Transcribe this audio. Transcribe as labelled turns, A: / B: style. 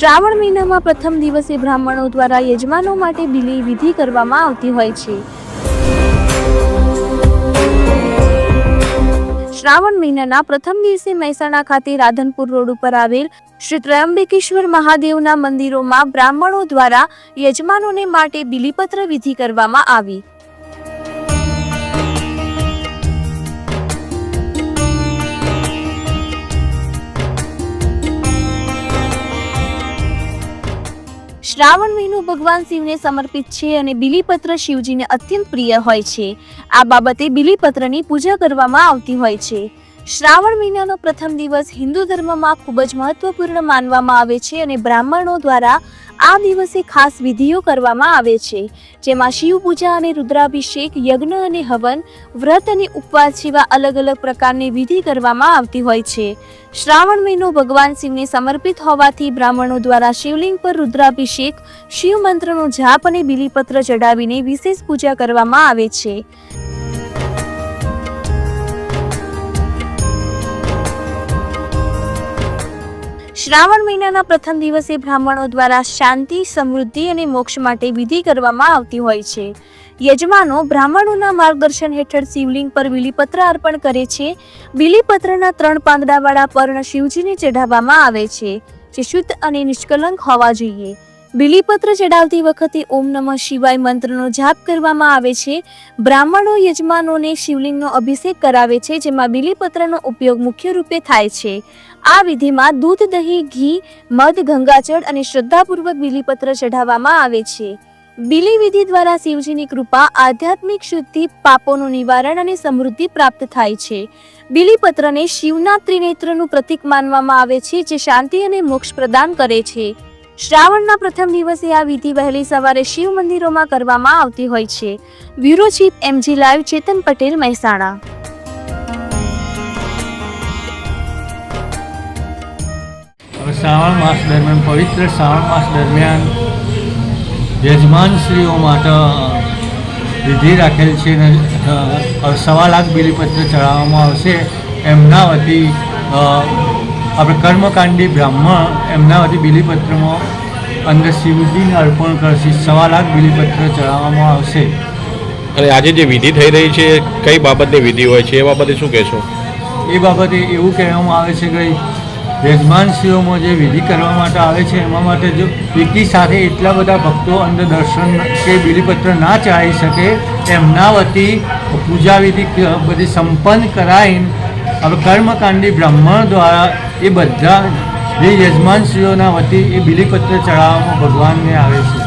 A: શ્રાવણ મહિનામાં પ્રથમ દિવસે બ્રાહ્મણો દ્વારા યજમાનો માટે બિલી વિધિ કરવામાં આવતી હોય છે. શ્રાવણ મહિનાના પ્રથમ દિવસે મહેસાણા ખાતે રાધનપુર રોડ ઉપર આવેલ શ્રી ત્રયંબકેશ્વર મહાદેવના મંદિરોમાં બ્રાહ્મણો દ્વારા યજમાનોને માટે બિલીપત્ર વિધિ કરવામાં આવી. શ્રાવણ મહિનો ભગવાન શિવને સમર્પિત છે અને બિલીપત્ર શિવજીને અત્યંત પ્રિય હોય છે. આ બાબતે બિલીપત્રની પૂજા કરવામાં આવતી હોય છે. શ્રાવણ મહિનાનો પ્રથમ દિવસ હિન્દુ ધર્મમાં ખૂબ જ મહત્વપૂર્ણ માનવામાં આવે છે અને બ્રાહ્મણો દ્વારા આ દિવસે ખાસ વિધિઓ કરવામાં આવે છે. જેમાં શિવ પૂજા અને રુદ્રાભિષેક, યજ્ઞ અને હવન, વ્રત અને ઉપવાસ જેવા અલગ અલગ પ્રકારની વિધિ કરવામાં આવતી હોય છે. શ્રાવણ મહિનો ભગવાન શિવને સમર્પિત હોવાથી બ્રાહ્મણો દ્વારા શિવલિંગ પર રુદ્રાભિષેક, શિવ મંત્રનો જાપ અને બિલીપત્ર ચડાવીને વિશેષ પૂજા કરવામાં આવે છે. શ્રાવણ મહિનાના પ્રથમ દિવસે બ્રાહ્મણો દ્વારા શાંતિ, સમૃદ્ધિ અને મોક્ષ માટે વિધિ કરવામાં આવતી હોય છે. યજમાનો બ્રાહ્મણોના માર્ગદર્શન હેઠળ શિવલિંગ પર બિલીપત્ર અર્પણ કરે છે. બિલીપત્રના ત્રણ પાંદડાવાળા પર્ણ શિવજીને ચઢાવવામાં આવે છે. જે શુદ્ધ અને નિષ્કલંક હોવા જોઈએ. બિલીપત્ર ચડાવતી વખતે ઓમ નમઃ શિવાય મંત્રનો જાપ કરવામાં આવે છે. બ્રાહ્મણો યજમાનોને શિવલિંગનો અભિષેક કરાવે છે, જેમાં બિલીપત્રનો ઉપયોગ મુખ્ય રૂપે થાય છે. આ વિધિમાં દૂધ, દહીં, ઘી, મધ, ગંગાજળ અને શ્રદ્ધાપૂર્વક બિલીપત્ર ચઢાવવામાં આવે છે. બિલી વિધિ દ્વારા શિવજીની કૃપા, આધ્યાત્મિક શુદ્ધિ, પાપોનું નિવારણ અને સમૃદ્ધિ પ્રાપ્ત થાય છે. બિલીપત્રને શિવના ત્રિનેત્રનું પ્રતીક માનવામાં આવે છે, જે શાંતિ અને મોક્ષ પ્રદાન કરે છે. શ્રાવણના પ્રથમ દિવસે આ વિધિ વહેલી સવારે શિવ મંદિરોમાં કરવામાં આવતી હોય છે. Bureau chief MG live Chetan Patel Mehsana.
B: Shravan માસ દરમિયાન, પવિત્ર શ્રાવણ માસ દરમિયાન યજમાનશ્રીઓ માટે વિધિ રાખેલ છે અને સવા લાખ બિલીપત્ર ચડાવવામાં આવશે. એમના વતી આપણે કર્મકાંડી બ્રાહ્મણ એમના વતી બિલીપત્રમાં અંદર શિવજીને અર્પણ કરશે સવા લાખ બિલીપત્ર ચડાવવામાં આવશે.
C: અને આજે જે વિધિ થઈ રહી છે કઈ બાબતની વિધિ હોય છે એ બાબતે શું કહેશો?
B: એ બાબતે એવું કહેવામાં આવે છે કે યજમાનશ્રીઓમાં જે વિધિ કરવા માટે આવે છે એમાં માટે જો એકી સાથે એટલા બધા ભક્તો અંદર દર્શન કે બિલીપત્ર ના ચડાવી શકે એમના વતી પૂજા વિધિ બધી સંપન્ન કરાવીને હવે કર્મકાંડી બ્રાહ્મણ દ્વારા એ બધા જે યજમાનશ્રીઓના વતી એ બિલીપત્ર ચડાવવામાં ભગવાનને આવે છે.